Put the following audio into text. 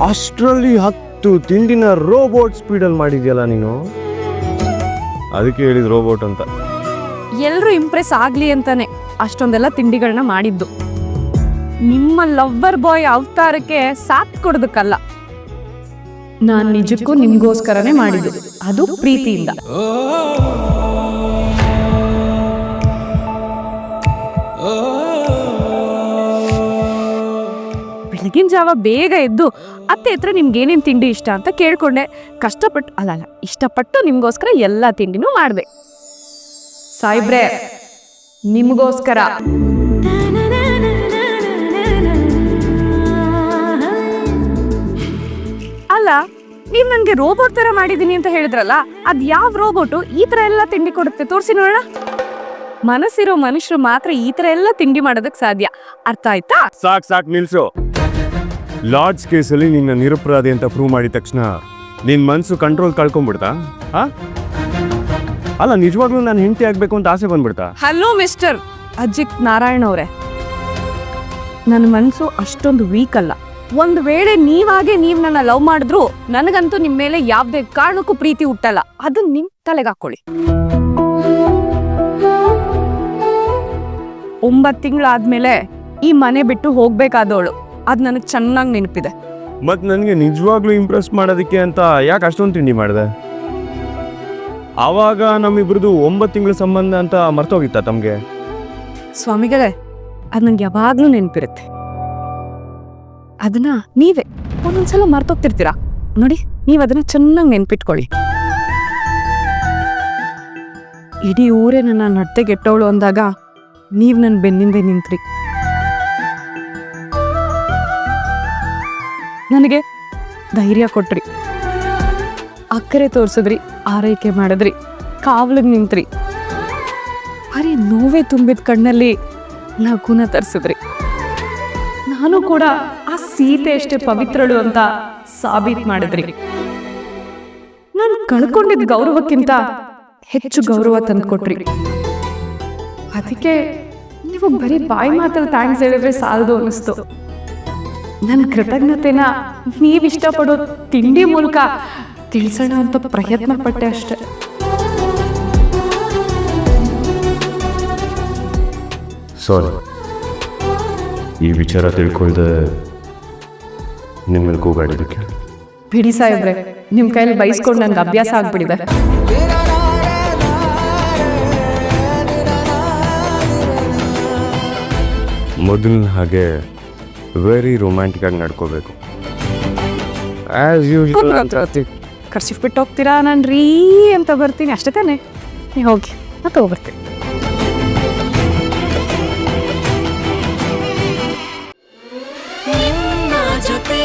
ಅಷ್ಟರಲ್ಲಿ ಹತ್ತು ತಿಂಡಿನ ರೋಬೋಟ್ ಸ್ಪೀಡಲ್ಲಿ ಮಾಡಿದ್ಯಲ್ಲ ನೀನು? ಅದಕ್ಕೆ ಹೇಳಿದ್ ರೋಬೋಟ್ ಅಂತ. ಎಲ್ಲರೂ ಇಂಪ್ರೆಸ್ ಆಗಲಿ ಅಂತಾನೆ ಅಷ್ಟೊಂದೆಲ್ಲ ತಿಂಡಿಗಳನ್ನ ಮಾಡಿದ್ದು. ನಿಮ್ಮ ಲವ್ವರ್ ಬಾಯ್ ಅವತಾರಕ್ಕೆ ಸಾಥ್ ಕೊಡೋದಕ್ಕಲ್ಲ. ನಾನು ನಿಜಕ್ಕೂ ನಿಮಗೋಸ್ಕರನೇ ಮಾಡಿದ್ದು. ಅದು ಪ್ರೀತಿಯಿಂದ. ಬೆಳಗಿನ ಜಾವ ಬೇಗ ಎದ್ದು ಅತ್ತೆ ಹತ್ರ ನಿಮ್ಗೆ ಏನೇನು ತಿಂಡಿ ಇಷ್ಟ ಅಂತ ಕೇಳಿಕೊಂಡೆ. ಕಷ್ಟಪಟ್ಟು ಅಲ್ಲ ಅಲ್ಲ ಇಷ್ಟಪಟ್ಟು ನಿಮಗೋಸ್ಕರ ಎಲ್ಲ ತಿಂಡಿನೂ ಮಾಡಿದೆ. ಸಾಯಿಬ್ರೆ, ನಿಮಗೋಸ್ಕರ. ಅಲ್ಲ, ನೀವು ನನಗೆ ರೋಬೋಟ್ ತರ ಮಾಡಿದ್ದೀನಿ ಅಂತ ಹೇಳಿದ್ರಲ್ಲ, ಅದು ಯಾವ ರೋಬೋಟು? ಈ ತರ ಎಲ್ಲ ತಿಂಡಿ ಕೊಡುತ್ತೆ, ತೋರಿಸಿ ನೋಡೋಣ. ಮನಸ್ಸಿರೋ ಮನುಷ್ಯರು ಮಾತ್ರ ಈ ತರ ಎಲ್ಲ ತಿಂಡಿ ಮಾಡೋದಕ್ಕೆ ಸಾಧ್ಯ. ಅರ್ಥ ಆಯ್ತಾ? ಸಾಕ್ ಸಾಕ್, ನಿಲ್ಸು. ಲಾರ್ಡ್ಸ್ ಕೇಸಲ್ಲಿ ನಿನ್ನ ನಿರಪರಾಧಿ ಅಂತ ಪ್ರೂವ್ ಮಾಡಿದ ತಕ್ಷಣ ನಿನ್ನ ಮನಸ್ಸು ಕಂಟ್ರೋಲ್ ಕಳ್ಕೊಂಡ್ಬಿಡ್ತಾ? ಹಾ? ಅಲ್ಲ, ನಿಜವಾಗ್ಲೂ ನಾನು ಹೆಂಡತಿ ಆಗಬೇಕು ಅಂತ ಆಸೆ ಬಂದ್ಬಿಡ್ತಾ? ಹಲೋ ಮಿಸ್ಟರ್ ಅಜಿತ್ ನಾರಾಯಣ್ ಅವರೇ. ನನ್ನ ಮನಸ್ಸು ಅಷ್ಟೊಂದು ವೀಕ್ ಅಲ್ಲ. ಒಂದು ವೇಳೆ ನೀವಾಗೆ ನೀವು ನನ್ನ ಲವ್ ಮಾಡಿದ್ರು ನನಗಂತೂ ನಿಮ್ಮ ಮೇಲೆ ಯಾವುದೇ ಕಾರಣಕ್ಕೂ ಪ್ರೀತಿ ಹುಟ್ಟಲ್ಲ. ಅದು ನಿಮ್ಮ ತಲೆಗೆ ಹಾಕೊಳ್ಳಿ. ಒಂಬತ್ತು ತಿಂಗಳಾದ್ಮೇಲೆ ಈ ಮನೆ ಬಿಟ್ಟು ಹೋಗ್ಬೇಕಾದವಳು. ಅದು ನನಗೆ ಚೆನ್ನಾಗಿ ನೆನಪಿದೆ. ಮತ್ತು ನನಗೆ ನಿಜವಾಗ್ಲೂ ಇಂಪ್ರೆಸ್ ಮಾಡೋದಕ್ಕೆ ಅಂತ ಯಾಕೆ ಅಷ್ಟೊಂದು ತಿಂಡಿ ಮಾಡಿದೆ? ಆವಾಗ ನಮ್ಮಿಬ್ರದ್ದು ಒಂಬತ್ತು ತಿಂಗಳ ಸಂಬಂಧ ಅಂತ ಮರ್ತೋಗಿತ್ತ ತಮಗೆ? ಸ್ವಾಮಿಗಳೇ ಅದು ನಂಗೆ ಯಾವಾಗಲೂ ನೆನಪಿರುತ್ತೆ. ಅದನ್ನ ನೀವೇ ಒಂದೊಂದ್ಸಲ ಮರ್ತೋಗ್ತಿರ್ತೀರಾ? ನೋಡಿ ನೀವು ಅದನ್ನ ಚೆನ್ನಾಗಿ ನೆನ್ಪಿಟ್ಕೊಳ್ಳಿ. ಇಡೀ ಊರೇ ನನ್ನ ನಡ್ತೆಗೆಟ್ಟವಳು ಅಂದಾಗ ನೀವು ನನ್ನ ಬೆನ್ನಿಂದೆ ನಿಂತ್ರಿ. ನನಗೆ ಧೈರ್ಯ ಕೊಟ್ರಿ. ಅಕ್ಕರೆ ತೋರಿಸಿದ್ರಿ, ಆರೈಕೆ ಮಾಡಿದ್ರಿ, ಕಾವಲಿಗೆ ನಿಂತ್ರಿ. ಬರೀ ನೋವೇ ತುಂಬಿದ ಕಣ್ಣಲ್ಲಿ ನಗುನ ತರಿಸಿದ್ರಿ. ನಾನು ಕೂಡ ಆ ಸೀತೆ ಎಷ್ಟೇ ಪವಿತ್ರಳು ಅಂತ ಸಾಬೀತ್ ಮಾಡಿದ್ರಿ. ನಾನು ಕಳ್ಕೊಂಡಿದ್ದ ಗೌರವಕ್ಕಿಂತ ಹೆಚ್ಚು ಗೌರವ ತಂದ್ಕೊಟ್ರಿ. ಅದಕ್ಕೆ ನೀವು ಬರೀ ಬಾಯಿ ಮಾತಲ್ಲಿ ಥ್ಯಾಂಕ್ಸ್ ಹೇಳಿದ್ರೆ ಸಾಲದು ಅನ್ನಿಸ್ತು. ನನ್ನ ಕೃತಜ್ಞತೆನ ನೀವು ಇಷ್ಟಪಡೋ ತಿಂಡಿ ಮೂಲಕ ತಿಳಿಸೋಣ ಅಂತ ಪ್ರಯತ್ನ ಪಟ್ಟೆ ಅಷ್ಟೆ. ಸಾರಿ ಈ ವಿಚಾರ ತಿಳ್ಕೊಳ್ದೆ ನಿಮ್ಮಲ್ಲಿ ಕೂಗಾಡಿದಕ್ಕೆ ಕೂಗಾಡಿದ್ದಕ್ಕೆ ಬಿಡಿ ಸಾಹೇಬ್ರೆ ನಿಮ್ಮ ಕೈಯಲ್ಲಿ ಬೈಸ್ಕೊಂಡು ನನಗೆ ಅಭ್ಯಾಸ ಆಗ್ಬಿಡಿದೆ ಮೊದಲಿನ ಹಾಗೆ ವೆರಿ ರೊಮ್ಯಾಂಟಿಕ್ ಆಗಿ ನಡ್ಕೋಬೇಕು. ಆ್ಯಸ್ ಯೂಶುವಲ್ ಖರ್ಚಿಗೆ ಬಿಟ್ಟು ಹೋಗ್ತೀರಾ? ನಾನು ರೀ ಅಂತ ಬರ್ತೀನಿ. ಅಷ್ಟೇ ತಾನೇ. ನೀವು ಹೋಗಿ. ಮತ್ತೆ ಹೋಗ್ಬರ್ತೀನಿ ನಿಮ್ಮ ಜೊತೆ